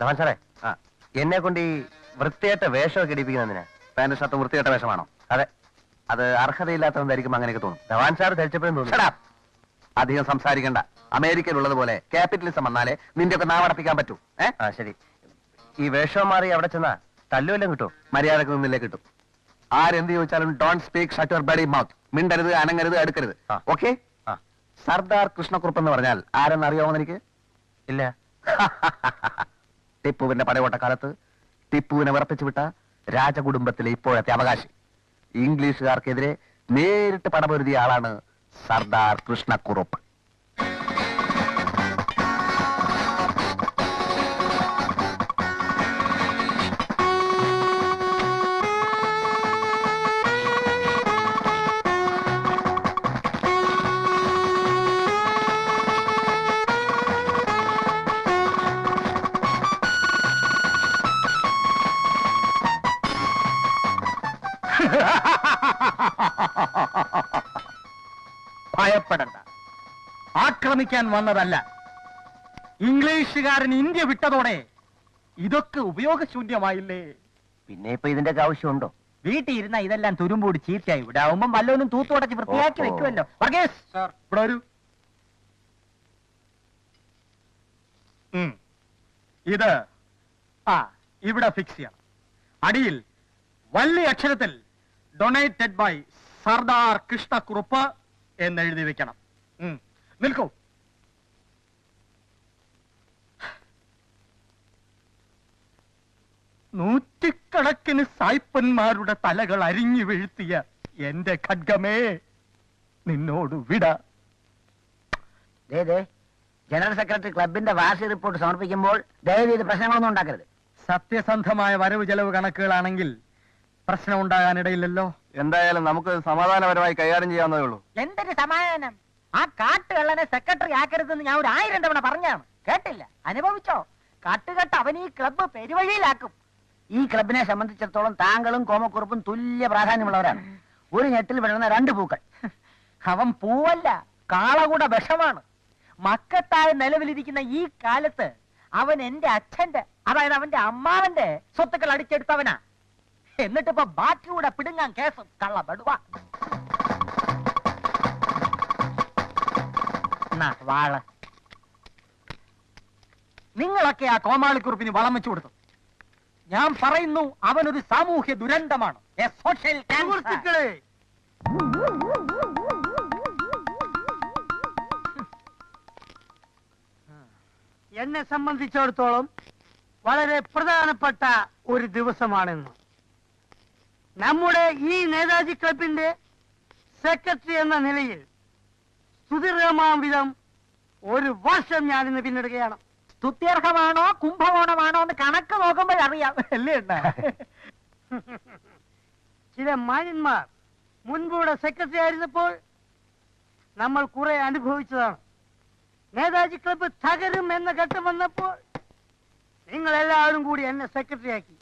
ധവാൻ സാറേ ആ. എന്നെ കൊണ്ട് ഈ വൃത്തിയായിട്ട വേഷമൊക്കെ ഇടിപ്പിക്കുന്നതിന് പാന്റ് ഷർട്ട് വൃത്തികെട്ട വേഷമാണോ? അതെ. അത് അർഹതയില്ലാത്തതുകൊണ്ടായിരിക്കും അങ്ങനെയൊക്കെ തോന്നും. ധവാൻ സാർ ധരിച്ചപ്പോഴും Shut അധികം സംസാരിക്കണ്ട. അമേരിക്കയിലുള്ളതുപോലെ ക്യാപിറ്റലിസം വന്നാലേ നിന്റെ ഒക്കെ നാവടപ്പിക്കാൻ പറ്റൂ. ഏ? ആ ശരി. ഈ വേഷം മാറി അവിടെ ചെന്നാ തല്ലുവല്ലം കിട്ടും മര്യാദയ്ക്ക് നിന്നില്ലേ കിട്ടും. ആരെന്ത് ചോദിച്ചാലും don't speak shut your buddy mouth മിണ്ടരുത് അനങ്ങരുത് എടുക്കരുത്. ഓക്കെ സർദാർ കൃഷ്ണക്കുറുപ്പ് എന്ന് പറഞ്ഞാൽ ആരെന്ന് അറിയാമോ എനിക്ക് ഇല്ല. ടിപ്പുവിന്റെ പടയോട്ടക്കാലത്ത് ടിപ്പുവിനെ വിറപ്പിച്ചു വിട്ട രാജകുടുംബത്തിലെ ഇപ്പോഴത്തെ അവകാശി. ഇംഗ്ലീഷുകാർക്കെതിരെ നേരിട്ട് പടപൊരുതിയ ആളാണ് സർദാർ കൃഷ്ണക്കുറുപ്പ്. ഭയപ്പെടണ്ട ആക്രമിക്കാൻ വന്നതല്ല. ഇംഗ്ലീഷുകാരൻ ഇന്ത്യ വിട്ടതോടെ ഇതൊക്കെ ഉപയോഗശൂന്യമായില്ലേ? പിന്നെ ഇപ്പൊ ഇതിന്റെ ഒക്കെ ആവശ്യമുണ്ടോ? വീട്ടിൽ ഇരുന്ന ഇതെല്ലാം തുരുമ്പൂടി ചീത്തയായി ഇവിടെ ആവുമ്പം വല്ലവനും തൂത്തുടച്ച് വൃത്തിയാക്കി. വെക്കുമല്ലോ. വർഗീസ്! ഇവിടെ വരൂ. ഉം. ഇത് ആ ഇവിടെ ഫിക്സ് ചെയ്യാം. അടിയിൽ വലിയ അക്ഷരത്തിൽ ഡൊണേറ്റഡ് ബൈ സർദാർ കൃഷ്ണക്കുറുപ്പ് എന്ന് എഴുതി വെക്കണം നിൽക്കൂ. നൂറ്റിക്കണക്കിന് സായ്പന്മാരുടെ തലകൾ അരിഞ്ഞു വീഴ്ത്തിയ എന്റെ ഖഡ്ഗമേ നിന്നോട് വിട. ജനറൽ സെക്രട്ടറി ക്ലബിന്റെ വാർഷിക റിപ്പോർട്ട് സമർപ്പിക്കുമ്പോൾ ദയവ് ചെയ്ത് പ്രശ്നങ്ങളൊന്നും ഉണ്ടാക്കരുത്. സത്യസന്ധമായ വരവ് ചെലവ് കണക്കുകളാണെങ്കിൽ പ്രശ്നം ഉണ്ടാകാനിടയില്ലല്ലോ. എന്തായാലും നമുക്ക് സമാധാനപരമായി കൈകാര്യം ചെയ്യാവുന്നതേ ഉള്ളൂ. എന്തൊരു സമാധാനം? ആ കാട്ടുകള്ളനെ സെക്രട്ടറി ആക്കരുതെന്ന് ഞാൻ ഒരു ആയിരം തവണ പറഞ്ഞാണ്. കേട്ടില്ല? അനുഭവിച്ചോ? കാട്ടുകെട്ട് അവൻ ഈ ക്ലബ്ബ് പെരുവഴിയിലാക്കും. ഈ ക്ലബിനെ സംബന്ധിച്ചിടത്തോളം താങ്കളും കോമക്കുറുപ്പും തുല്യ പ്രാധാന്യമുള്ളവരാണ്. ഒരു ഞെട്ടിൽ വിടുന്ന രണ്ട് പൂക്കൾ. അവൻ പൂവല്ല കാളകൂട വിഷമാണ്. മക്കത്തായ നിലവിലിരിക്കുന്ന ഈ കാലത്ത് അവൻ എന്റെ അച്ഛന്റെ അതായത് അവന്റെ അമ്മാവന്റെ സ്വത്തുക്കൾ അടിച്ചെടുത്തവനാ. എന്നിട്ടിപ്പോ ബാക്കിയൂടെ പിടുങ്ങാൻ കേസും കള്ളപ്പെടുവാ. വാൾ. നിങ്ങളൊക്കെ ആ കോമാളിക്കുറിപ്പിന് വളം വെച്ചു കൊടുത്തു. ഞാൻ പറയുന്നു അവനൊരു സാമൂഹ്യ ദുരന്തമാണ്. എന്നെ സംബന്ധിച്ചിടത്തോളം വളരെ പ്രധാനപ്പെട്ട ഒരു ദിവസമാണെന്ന്. നമ്മുടെ ഈ നേതാജി ക്ലബിന്റെ സെക്രട്ടറി എന്ന നിലയിൽ സുദീർഘമാം വിധം ഒരു വർഷം ഞാനിന്ന് പിന്നിടുകയാണ്. സ്തുത്യർഹമാണോ കുംഭകോണമാണോ എന്ന് കണക്ക് നോക്കുമ്പോഴറിയാം അല്ലേ അണ്ണാ? ചില മാന്യന്മാർ മുൻപൂടെ സെക്രട്ടറി ആയിരുന്നപ്പോൾ നമ്മൾ കുറെ അനുഭവിച്ചതാണ്. നേതാജി ക്ലബ്ബ് തകരും എന്ന ഘട്ടം വന്നപ്പോൾ നിങ്ങൾ എല്ലാവരും കൂടി എന്നെ സെക്രട്ടറി ആക്കി.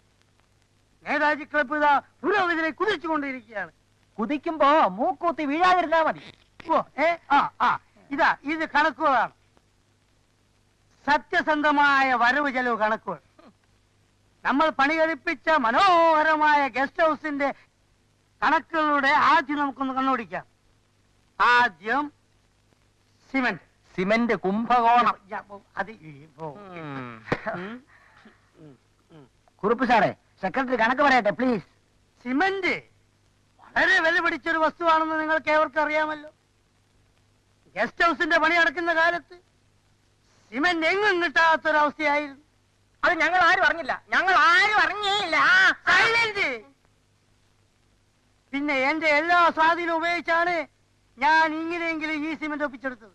നേതാജി ക്ലബ്ബ് ഇതാ പുരോഗതിയിലെ കുതിച്ചുകൊണ്ടിരിക്കുകയാണ്. കുതിക്കുമ്പോ മൂക്കൂത്തി വീഴാതിരുന്നാ മതി. ഓ ഏ ആ ആ ഇതാ ഇത് കണക്കുകളാണ്. സത്യസന്ധമായ വരവ് ചെലവ് കണക്കുകൾ. നമ്മൾ പണി കഴിപ്പിച്ച മനോഹരമായ ഗസ്റ്റ് ഹൗസിന്റെ കണക്കുകളുടെ ആദ്യം നമുക്കൊന്ന് കണ്ണോടിക്കാം. ആദ്യം സിമെന്റ്. സിമെന്റ് കുംഭകോണം. അത്. കുറുപ്പ് സാറേ സെക്രട്ടറി കണക്ക് പറയട്ടെ പ്ലീസ് സിമന്റ് വളരെ വില പിടിച്ചൊരു വസ്തുവാണെന്ന് നിങ്ങൾക്ക് ഏവർക്കും അറിയാമല്ലോ. ഗസ്റ്റ് ഹൗസിന്റെ പണി നടക്കുന്ന കാലത്ത് സിമന്റ് എങ്ങും കിട്ടാത്തൊരവസ്ഥയായിരുന്നു. അത് ഞങ്ങൾ ആരും അറിഞ്ഞില്ല. ഞങ്ങൾ ആരും അറിഞ്ഞേയില്ല. സൈലന്റ് പിന്നെ എന്റെ എല്ലാ സ്വാധീനം ഉപയോഗിച്ചാണ് ഞാൻ ഇങ്ങനെയെങ്കിലും ഈ സിമന്റ് ഒപ്പിച്ചെടുത്തത്.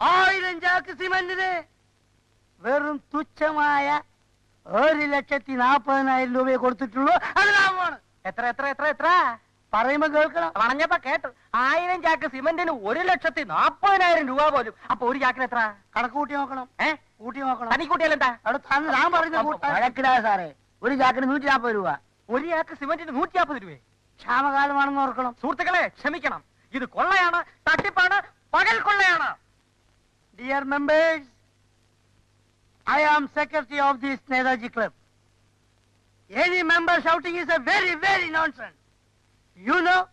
ആയിരം ചാക്ക് സിമന്റിന് വെറും തുച്ഛമായ ഒരു ലക്ഷത്തി നാപ്പതിനായിരം രൂപയെ കൊടുത്തിട്ടുള്ളൂ. അത് ലാഭമാണ്. എത്ര എത്ര എത്ര എത്ര? പറയുമ്പോ കേൾക്കണം. പറഞ്ഞപ്പോ കേട്ടു. ആയിരം ചാക്ക് സിമന്റിന് ഒരു ലക്ഷത്തി നാപ്പതിനായിരം രൂപ പോലും. അപ്പൊ ഒരു ചാക്കിന് എത്ര? കണക്ക് കൂട്ടി നോക്കണം. ഏ? കൂട്ടി നോക്കണം. തനി കൂട്ടിയാലെന്താ അവിടെ താൻ- ഞാൻ പറഞ്ഞ കൂട്ടാൻ വഴക്കിടാതെ സാറേ ഒരു ചാക്കിന് നൂറ്റി നാൽപ്പത് രൂപ. ഒരു ചാക്ക് സിമന്റിന് നൂറ്റി നാൽപ്പത് രൂപ ക്ഷാമകാലമാണെന്ന് ഓർക്കണം. സുഹൃത്തുക്കളെ ക്ഷമിക്കണം. ഇത് കൊള്ളയാണ് തട്ടിപ്പാണ് പകൽ കൊള്ളയാണ്. Dear members I am secretary of this Netaji club. Any member shouting is a very, very nonsense. You know,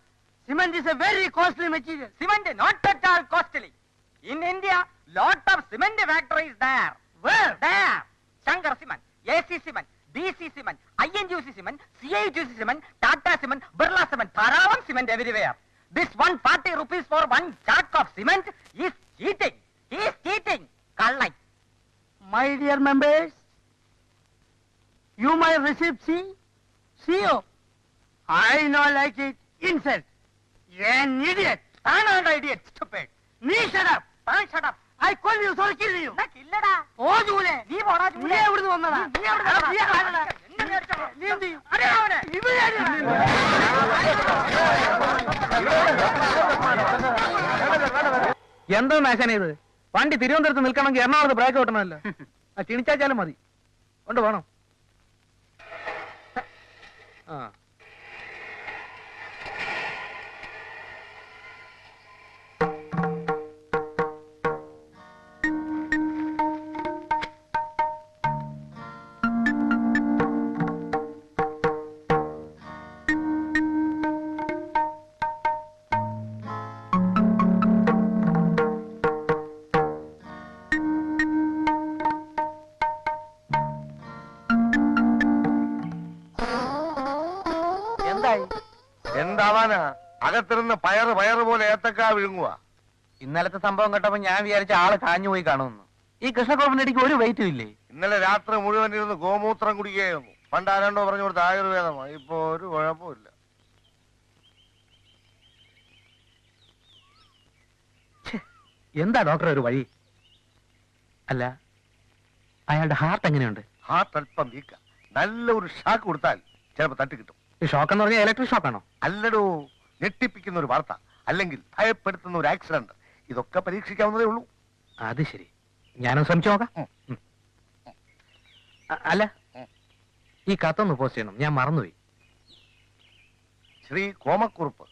cement is a very costly material. Cement not at all costly. In India, lot of cement factories there. Where? There. Shankar Cement, AC Cement, DC Cement, INGC Cement, CIGC Cement, Tata Cement, Birla Cement, ധാരാളം cement everywhere. This 140 rupees for one sack of cement is cheating. He is cheating. Kallai. My dear members, you might receive C, CO. I know like it, insult. You an idiot. താനാണ് idiot, stupid. Me shut up. താൻ shut up. I call you, so kill you. നിനക്ക് ഇല്ലടാ. ഓ ജൂലെ നീ പോടാ നീ ചൂലേ. എവിടുന്ന് വന്നതാ നീ എവിടുന്ന് എടാ, വന്നതാ? നീ ആരടാ? എന്നെ മേടിച്ചോ. നീ എന്ത് ചെയ്യും? അറിയാമോ അവനെ? ഇവനെ അടിയടാ. വണ്ടി തിരുവനന്തപുരത്ത് നിൽക്കണമെങ്കിൽ എറണാകുളത്ത് ബ്രേക്ക് കിട്ടണമല്ലോ ആ ക്ഷണിച്ചാച്ചാലും മതി. കൊണ്ട് പോണം. ആ. എന്തായി എന്താവാനാ? അകത്തിരുന്ന് പയറ് പയറ് പോലെ ഏത്തക്കാ വിഴുങ്ങുക ഇന്നലത്തെ സംഭവം കേട്ടപ്പോ ഞാൻ വിചാരിച്ച ആൾ കാഞ്ഞു പോയി കാണുമെന്ന്. ഈ കൃഷ്ണകുളപ്പിനടിക്ക് ഒരു വെയിറ്റും ഇല്ലേ? ഇന്നലെ രാത്രി മുഴുവൻ ഇരുന്ന് ഗോമൂത്രം കുടിക്കുകയായിരുന്നു. പണ്ട് ആരാണ്ടോ പറഞ്ഞു കൊടുത്ത ആയുർവേദമാണ്. ഇപ്പൊ ഒരു കുഴപ്പമില്ല എന്താ ഡോക്ടർ ഒരു വഴി? അല്ല അയാളുടെ ഹാർട്ട് എങ്ങനെയുണ്ട്? ഹാർട്ട് അല്പം വീക്ക. നല്ല ഒരു ഷാക്ക് കൊടുത്താൽ ചിലപ്പോ തട്ടി കിട്ടും. ഈ ഷോക്ക് എന്ന് പറഞ്ഞാൽ ഇലക്ട്രിക് ഷോക്കാണോ അല്ലടോ ഞെട്ടിപ്പിക്കുന്ന ഒരു വാർത്ത അല്ലെങ്കിൽ ഭയപ്പെടുത്തുന്ന ഒരു ആക്സിഡന്റ് ഇതൊക്കെ പരീക്ഷിക്കാവുന്നതേ ഉള്ളൂ. അത് ശരി. ഞാനൊന്ന് ശ്രമിച്ചു നോക്കാം. അല്ല ഈ കത്തൊന്ന് പോസ്റ്റ് ചെയ്യണം. ഞാൻ മറന്നുപോയി. ശ്രീ കോമക്കുറുപ്പ്.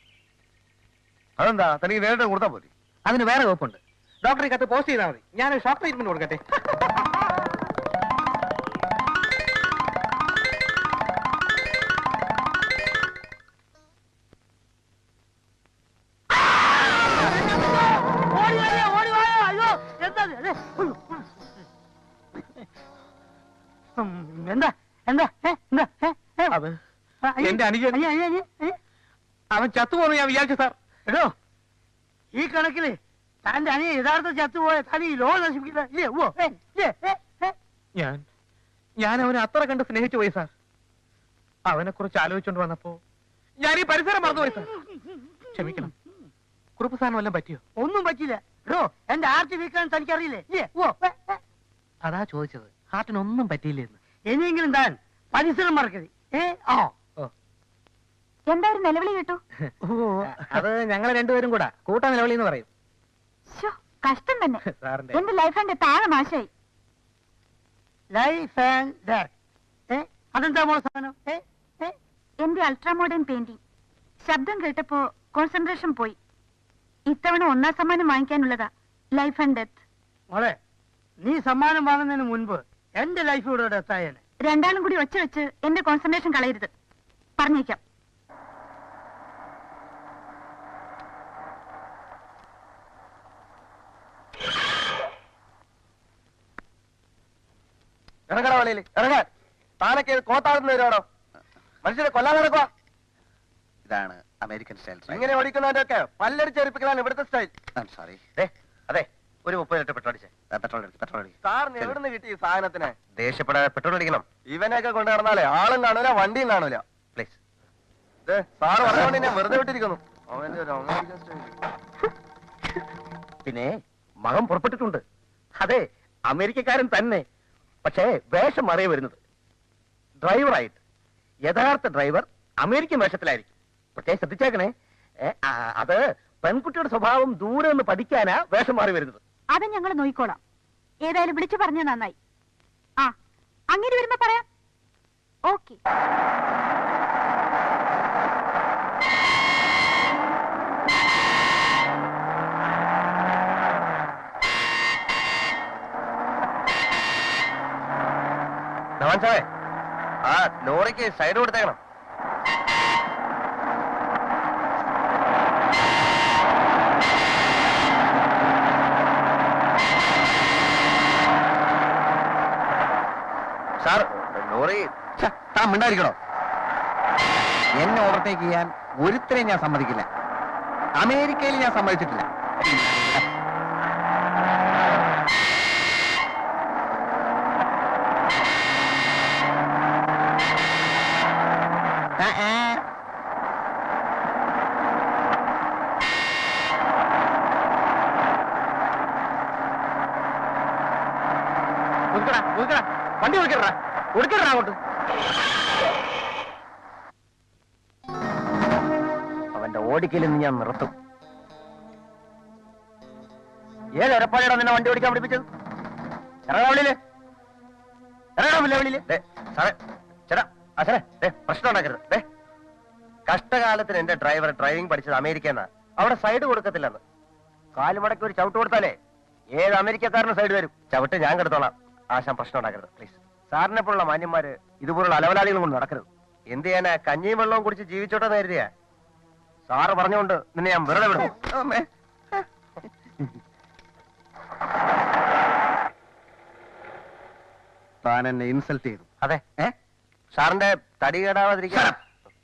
അതെന്താ തനിക്ക് നേരിട്ട് കൊടുത്താൽ പോരെ? അതിന് വേറെ വകുപ്പുണ്ട്. ഡോക്ടർ ഈ കത്ത് പോസ്റ്റ് ചെയ്താൽ മതി. ഞാൻ ഷോക്ക് ട്രീറ്റ്മെന്റ് കൊടുക്കട്ടെ. എന്റെ അനുജൻ. അയ്യ, അയ്യ, അയ്യ, അയ്യ. അവൻ ചത്തുപോന്ന് ഞാൻ വിചാരിച്ചു സാർ. എടോ. ഈ കണക്കിൽ തന്റെ അനിയ യഥാർത്ഥ ചത്തുപോയ തനി ലോ നശിപ്പിക്കില്ല. ഏ, ഏ. ഞാൻ ഞാൻ അവനെ അത്ര കണ്ട് സ്നേഹിച്ചു പോയി സാർ. അവനെ കുറിച്ച് ആലോചിച്ചോണ്ട് വന്നപ്പോ ഞാൻ ഈ പരിസരം മറന്നുപോയി സാർ. ക്ഷമിക്കണം. കുറുപ്പ് സാധനം വല്ലതും പറ്റിയോ? ഒന്നും പറ്റില്ല എടോ എന്റെ ആർട്ടി വീക്കാൻ തനിക്കറിയില്ലേ. അതാ ചോദിച്ചത്. ഹാർട്ടിനൊന്നും പറ്റിയില്ലെന്ന് ഇനിയെങ്കിലും താൻ പരിസരം മറക്കരുത്. ഏ ആ. എന്താ ഒരു നിലവിളി കേട്ടു. അത് ഞങ്ങൾ രണ്ടുപേരും കൂടാ. കൂട്ട നിലവിളി എന്ന് പറയും കഷ്ടം തന്നെ. എന്റെ ലൈഫ് ആൻഡ് താഴെ മാശായി ലൈഫ് ആൻഡ് എന്റെ അൾട്രാ മോഡേൺ പെയിന്റിംഗ് ശബ്ദം കേട്ടപ്പോ കോൺസെൻട്രേഷൻ പോയി. ഇത്തവണ ഒന്നാം സമ്മാനം വാങ്ങിക്കാനുള്ളതാ. ലൈഫ് ആൻഡ് ഡെത്ത് മോളെ നീ സമ്മാനം വാങ്ങുന്നതിന് മുൻപ് എന്റെ ലൈഫ് ഇവിടെ ഡെത്തായേനെ രണ്ടാളും കൂടി ഒച്ച വെച്ച് എന്റെ കോൺസെൻട്രേഷൻ കളയരുത്. പറഞ്ഞേക്കാം. ഇറങ്ങണ വലയിൽ ഇറങ്ങാൻ താനൊക്കെ കോത്താടുന്ന വരുവാണോ മനുഷ്യരെ കൊല്ലാൻ നടക്കുക ഇതാണ് അമേരിക്കൻ സ്റ്റൈൽ ഇങ്ങനെ ഓടിക്കുന്നതിന്റെയൊക്കെ പല്ലടിച്ചേരിപ്പിക്കലാണ് ഇവിടുത്തെ സ്റ്റൈൽ സോറി അതെ ഒരു മുപ്പത് ലിറ്റർ പെട്രോൾ അടിച്ചേ. പെട്രോൾ അടിച്ച് പെട്രോൾ അടിച്ച് സാറിന് എവിടുന്ന് കിട്ടി ഈ സാധനത്തിന്? ദേഷ്യപ്പെടാതെ പെട്രോൾ അടിക്കണം. ഇവനെയൊക്കെ കൊണ്ട് നടന്നാലേ ആളും കാണൂല വണ്ടിയും കാണൂല. പ്ലീസ് സാറ് പറഞ്ഞുകൊണ്ട് ഞാൻ വെറുതെ വിട്ടിരിക്കുന്നു. അവന്റെ ഒരു അമേരിക്കൻ സ്റ്റൈൽ പിന്നെ മകൻ പുറപ്പെട്ടിട്ടുണ്ട്. അതെ അമേരിക്കക്കാരൻ തന്നെ. പക്ഷേ വേഷം മാറിയ വരുന്നത്. ഡ്രൈവറായിട്ട്. യഥാർത്ഥ ഡ്രൈവർ അമേരിക്കൻ വേഷത്തിലായിരിക്കും. പ്രത്യേകം ശ്രദ്ധിച്ചേക്കണേ അത് പെൺകുട്ടിയുടെ സ്വഭാവം ദൂരെ നിന്ന് പഠിക്കാനാ വേഷം മാറി വരുന്നത്. അത് ഞങ്ങൾ നോയിക്കോളാം ഏതായാലും വിളിച്ചു പറഞ്ഞ നന്നായി. ആ അങ്ങനെ വരുമ്പോ പറയാം. ഓക്കെ. ധവാൻ സാറേ ആ ലോറിക്ക് സൈഡ് കൊടുത്തേക്കണം. സാർ ലോറി താൻ മിണ്ടായിരിക്കണോ എന്നെ ഓവർടേക്ക് ചെയ്യാൻ ഒരുത്തരെയും ഞാൻ സമ്മതിക്കില്ല. അമേരിക്കയിൽ ഞാൻ സമ്മതിച്ചിട്ടില്ല ആ, ആ. ഒതുക്കടാ വണ്ടി ഒതുക്കടാ ഒതുക്കടാ അങ്ങോട്ട്. അവന്റെ ഓടിക്കലിൽ നിന്ന് ഞാൻ നിർത്തും. ഏത് ഉറപ്പാടിയാണോ നിന്നെ വണ്ടി ഓടിക്കാൻ പഠിപ്പിച്ചത്? വെളിയിൽ ദേ, സാറേ ചേട്ടാ പ്രശ്നം ഉണ്ടാക്കരുത്. കഷ്ടകാലത്തിന് എന്റെ ഡ്രൈവർ ഡ്രൈവിംഗ് പഠിച്ചത് അമേരിക്കന്നാ അവിടെ സൈഡ് കൊടുക്കത്തില്ലെന്ന്. കാലുമടക്കി ഒരു ചവിട്ട് കൊടുത്താലേ ഏത് അമേരിക്കക്കാരനും സൈഡ് വരും. ചവിട്ട് ഞാൻ കെടുത്തോളാം. ആശാൻ പ്രശ്നം ഉണ്ടാക്കരുത് പ്ലീസ് സാറിനെ പോലുള്ള മാന്യന്മാര് ഇതുപോലുള്ള അലവലാളികളും കൊണ്ട് നടക്കരുത്. എന്ത് ചെയ്യാനാ? കഞ്ഞിയും വെള്ളവും കുടിച്ച് ജീവിച്ചോട്ടെ കരുതിയാ? സാറ് പറഞ്ഞുകൊണ്ട് നിന്നെ ഞാൻ വെറുതെ വിടും താൻ എന്നെ ഇൻസൾട്ട് ചെയ്തു. അതെ. ഏ? സാറിന്റെ തടി കേടാവാതിരിക്കാൻ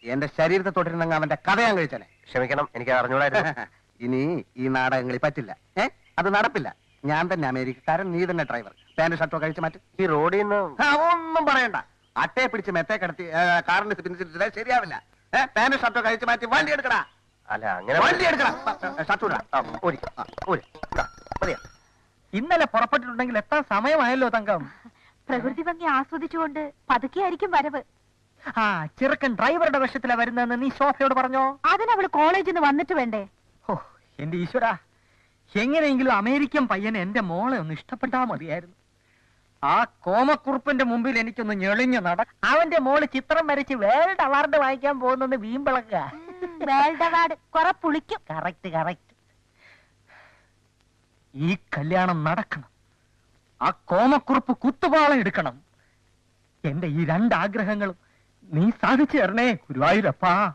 എന്റെ ശരീരത്തെ തൊട്ടിരുന്നെങ്കിൽ അവന്റെ കഥയാൻ ഞാൻ കഴിച്ചനെ. ക്ഷമിക്കണം എനിക്ക് അറിഞ്ഞൂടായിരുന്നു ഇനി ഈ നാടകങ്ങളിൽ പറ്റില്ല. ഏ? അത് നടപ്പില്ല. ഞാൻ തന്നെ അമേരിക്കക്കാരൻ നീ തന്നെ ഡ്രൈവർ പാന്റ് ഷർട്ടോ കഴിച്ച് മാറ്റി. ഈ റോഡിൽ നിന്ന് ഒന്നും പറയണ്ട. അട്ടയെ പിടിച്ച് മെത്തേ കിടത്തി കാറിന് പിന്നിട്ട് ശരിയാവില്ല. പാന്റ് ഷർട്ടോ കഴിച്ച് മാറ്റി വണ്ടി എടുക്കടാ. അല്ല അങ്ങനെ വണ്ടി എടുക്കടാ. ഷർട്ടൂടാ ഇന്നലെ പുറപ്പെട്ടിട്ടുണ്ടെങ്കിൽ എത്താൻ സമയമായല്ലോ തങ്കം. പ്രകൃതി ഭംഗി ആസ്വദിച്ചുകൊണ്ട് പതുക്കെയായിരിക്കും വരവ്. ആ ചെറുക്കൻ ഡ്രൈവറുടെ വശത്തിലാ വരുന്നതെന്ന് നീ ശോഭയോട് പറഞ്ഞോ? അതിനവൾ കോളേജിൽ നിന്ന് വന്നിട്ട് വേണ്ടേ? ഓ എന്റെ ഈശ്വര. എങ്ങനെയെങ്കിലും അമേരിക്കൻ പയ്യനെ എന്റെ മോളെ ഒന്ന് ഇഷ്ടപ്പെട്ടാ മതിയായിരുന്നു. ആ കോമക്കുറുപ്പിന്റെ മുമ്പിൽ എനിക്കൊന്ന് ഞെളിഞ്ഞു നട അവന്റെ മോൾ ചിത്രം വരച്ച് വേൾഡ് അവാർഡ് വാങ്ങിക്കാൻ പോകുന്നെന്ന് വീമ്പിളക്കുക വേൾഡ് അവാർഡ്. കുറെ പുളിക്കും. Correct correct. ഈ കല്യാണം നടക്കണം. ആ കോമക്കുറുപ്പ് കുത്തുപാളം എടുക്കണം. എന്റെ ഈ രണ്ടാഗ്രഹങ്ങളും നീ സാധിച്ചു തരണേ ഗുരുവായൂരപ്പാ.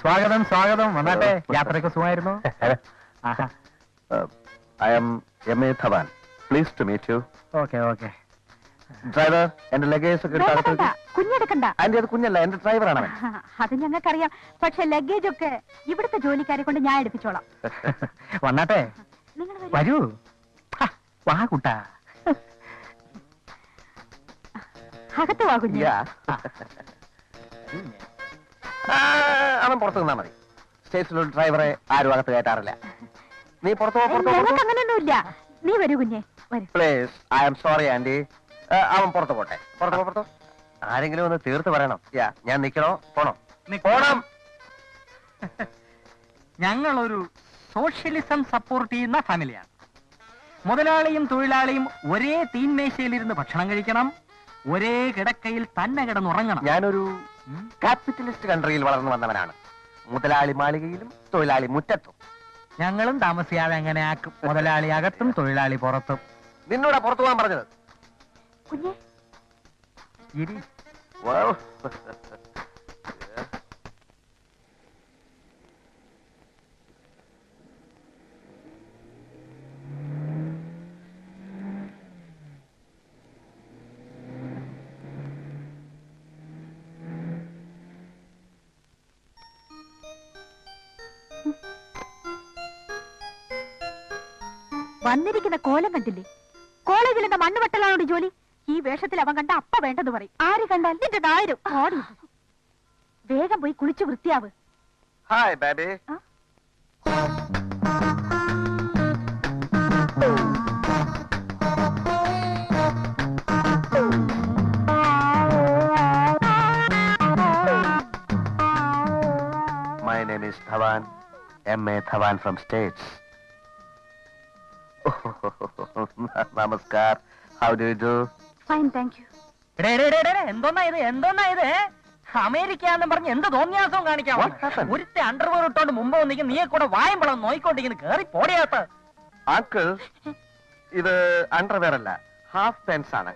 സ്വാഗതം സ്വാഗതം. വന്നാട്ടെ യാത്രയൊക്കെ സുഖമായിരുന്നു? ആഹാ. I am M A Dhawan please to meet you okay okay. Driver എന്റെ ലഗേജ് ഒക്കെ കുഞ്ഞെടുക്കണ്ട. അതിന്റെ അത് കുഞ്ഞല്ല എന്റെ ഡ്രൈവറാണ് അവൻ. അത് ഞങ്ങൾക്കറിയാം. പക്ഷെ ലഗേജ് ഒക്കെ ഇവിടുത്തെ ജോലിക്കാരെ കൊണ്ട് ഞാൻ എടുപ്പിച്ചോളാം. വന്നാട്ടെ. നിങ്ങൾ വരൂ. വരൂ. വാ കുട്ടാ. അകത്ത് വാ കുഞ്ഞ് ആ, അവൻ പുറത്തു നിന്നാ മതി. സ്റ്റേഷനിൽ ഡ്രൈവറെ ആരും അകത്ത് കയറ്റാറില്ല. നീ പുറത്തു അങ്ങനെയൊന്നുമില്ല നീ വരൂ കുഞ്ഞെ വരൂ. Please I am sorry aunty അവൻ പുറത്തു പോട്ടെ. പുറത്തു പുറത്തു ആരെങ്കിലും ഒന്ന് തീർത്ത് പറയണം. യാ ഞാൻ നിക്കണോ? പോണോ? പോണം. ഞങ്ങളൊരു സോഷ്യലിസം സപ്പോർട്ട് ചെയ്യുന്ന ഫാമിലിയാണ്. മുതലാളിയും തൊഴിലാളിയും ഒരേ തീൻമേശയിലിരുന്ന് ഭക്ഷണം കഴിക്കണം. ഒരേ കിടക്കയിൽ തന്നെ കിടന്നുറങ്ങണം. ഞാനൊരു ക്യാപിറ്റലിസ്റ്റ് കൺട്രിയിൽ വളർന്നു വന്നവനാണ്. മുതലാളി മാളികയിലും തൊഴിലാളി മുറ്റത്തും. ഞങ്ങളും താമസിയാതെ അങ്ങനെ ആക്കും. മുതലാളി അകത്തും തൊഴിലാളി പുറത്തും. നിന്നോടാ പുറത്തു പോകാൻ പറഞ്ഞത്. കുഞ്ഞെ. ഇരി. വന്നിരിക്കുന്ന കോലം കണ്ടില്ലേ? കോളേജിൽ മണ്ണ് വെട്ടലാണോ ജോലി? ഈ വേഷത്തിൽ അവൻ കണ്ട അപ്പ വേണ്ടെന്ന് പറയും. ആര് കണ്ടാൽ നിന്റെ നായരും. ഓടി. വേഗം പോയി കുളിച്ചു വൃത്തിയാവ്. Hi baby. is my name is from M A Dhawan from States namaskar. How do do fine thank you എന്തോന്നാ ഇത്? എന്തോന്നാ ഇത്? അമേരിക്ക എന്ന് പറഞ്ഞ് എന്ത് തോന്നിയാസവും കാണിക്കാം? ഒരുത്തെ അണ്ടർവെയർ ഇട്ടോണ്ട് മുമ്പ് വന്നിരിക്കും നീയെ കൂടെ വായമ്പളം നോയിക്കൊണ്ടിരിക്കുന്നു. കേറി പോടിയാത്ത അങ്കിൾ ഇത് അണ്ടർവെയർ അല്ല ഹാഫ് പാൻസ് ആണ്.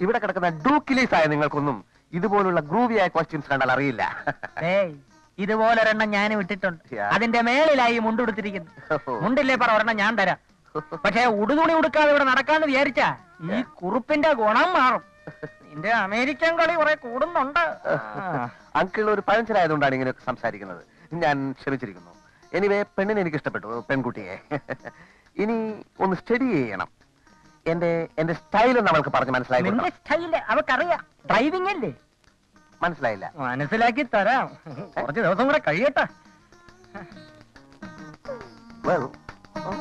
ഇവിടെ കിടക്കുന്ന ഡൂക്കിലീസ് ആയ നിങ്ങൾക്കൊന്നും ഇതുപോലുള്ള ഗ്രൂവിയായ ക്വസ്റ്റ്യൻസ് കണ്ടാൽ അറിയില്ല. ഇതുപോലെ ഒരെണ്ണം ഞാൻ വിട്ടിട്ടുണ്ട് അതിന്റെ മേളിലായി മുണ്ടുടുത്തിരിക്കുന്നു ഓഹോ. മുണ്ടില്ലേ പറ ഒരെണ്ണം ഞാൻ തരാം. പക്ഷെ ഉടുതുണി ഉടുക്കാതെ ഇവിടെ നടക്കാന്ന് വിചാരിച്ച ഈ കുറുപ്പിന്റെ ഗുണം മാറും. നിന്റെ അമേരിക്കൻ കളി കുറെ കൂടുന്നുണ്ട്. അങ്കിൾ ഒരു പഴഞ്ചനായതുകൊണ്ടാണ് ഇങ്ങനെയൊക്കെ സംസാരിക്കുന്നത്. ഞാൻ ക്ഷമിച്ചിരിക്കുന്നു. എനിവേ പെണ്ണിനെ എനിക്ക് ഇഷ്ടപ്പെട്ടു പെൺകുട്ടിയെ. ഇനി ഒന്ന് സ്റ്റഡി ചെയ്യണം. എന്റെ എന്റെ സ്റ്റൈൽ അവൾക്ക് പറഞ്ഞ് മനസ്സിലായി. സ്റ്റൈൽ അവക്കറിയാം ഡ്രൈവിംഗ് അല്ലേ? മനസ്സിലായില്ല. മനസ്സിലാക്കി തരാം. കുറച്ച് ദിവസം കൂടെ കഴിയട്ടെ. Well, oh,